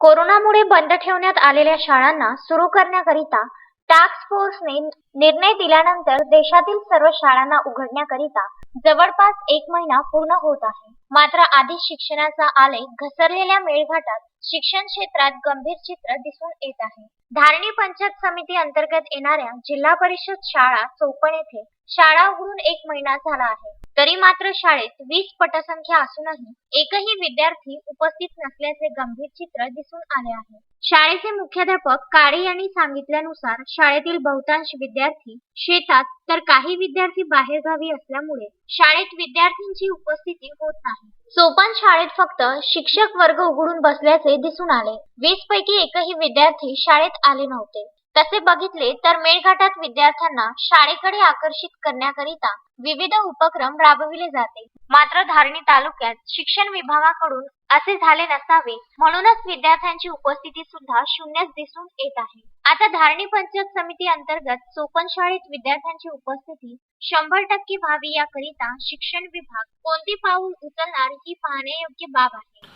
कोरोनामुळे बंद ठेवण्यात आलेल्या शाळांना सुरू करण्याकरिता टास्क फोर्सने निर्णय दिल्यानंतर देशातील सर्व शाळांना उघडण्याकरिता जवळपास एक महिना पूर्ण होत आहे. मात्र आधीच शिक्षणाचा आलेख घसरलेल्या मेळघाटात शिक्षण क्षेत्रात गंभीर चित्र दिसून येत आहे. धारणी पंचायत समिती अंतर्गत येणाऱ्या जिल्हा परिषद शाळा चोपण येथे शाळा उघडून एक महिना झाला आहे. तरी मात्र शाळेत वीस पटसंख्या असूनही एकही विद्यार्थी उपस्थित नसल्याचे गंभीर चित्र दिसून आले आहे. शाळेचे मुख्याध्यापक काळे यांनी सांगितल्यानुसार शाळेतील बहुतांश विद्यार्थी शेतात तर काही विद्यार्थी बाहेरगावी असल्यामुळे शाळेत विद्यार्थ्यांची उपस्थिती होत नाही. सोपान शाळेत फक्त शिक्षक वर्ग उघडून बसल्याचे दिसून आले. वीस पैकी एकही विद्यार्थी शाळेत आले नव्हते. तसे बघितले तर मेळघाटात विद्यार्थ्यांना शाळेकडे आकर्षित करण्याकरिता विविध उपक्रम राबविले जाते. मात्र धारणी तालुक्यात शिक्षण विभागाकडून असे झाले नसावे म्हणूनच विद्यार्थ्यांची उपस्थिती सुद्धा शून्यच दिसून येत आहे. आता धारणी पंचायत समिती अंतर्गत सोपन शाळेत विद्यार्थ्यांची उपस्थिती शंभर टक्के व्हावी याकरिता शिक्षण विभाग कोणते पाऊल उचलणार ही पाहण्यायोग्य बाब आहे.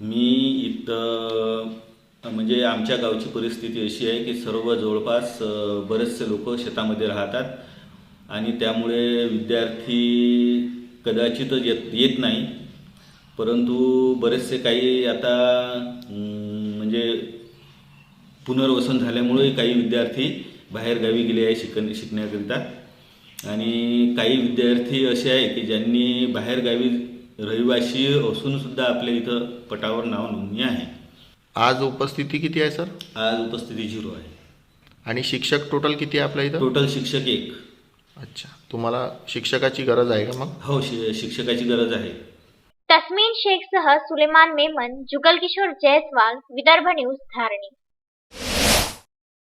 मी इथं म्हणजे आमच्या गावची परिस्थिती अशी आहे की सर्व जवळपास बरेचसे लोक शेतामध्ये राहतात आणि त्यामुळे विद्यार्थी कदाचितच येत येत नाही. परंतु बरेचसे काही आता म्हणजे पुनर्वसन झाल्यामुळे काही विद्यार्थी बाहेरगावी गेले आहे शिकण शिकण्याकरिता. आणि काही विद्यार्थी असे आहे की ज्यांनी बाहेरगावी रहिवासी असूनसुद्धा आपल्या इथं पटावर नाव नोंदणी आहे. आज उपस्थिती किती आहे सर? आज उपस्थिती झिरो आहे. आणि शिक्षक टोटल किती आहे आपल्या इथं? टोटल शिक्षक एक. अच्छा. तुम्हाला शिक्षकाची गरज आहे का मग? हो शि शिक्षकाची गरज आहे. तस्मीन शेखसह सुलेमान मेमन जुगल किशोर जयस्वाल विदर्भ न्यूज धारणी.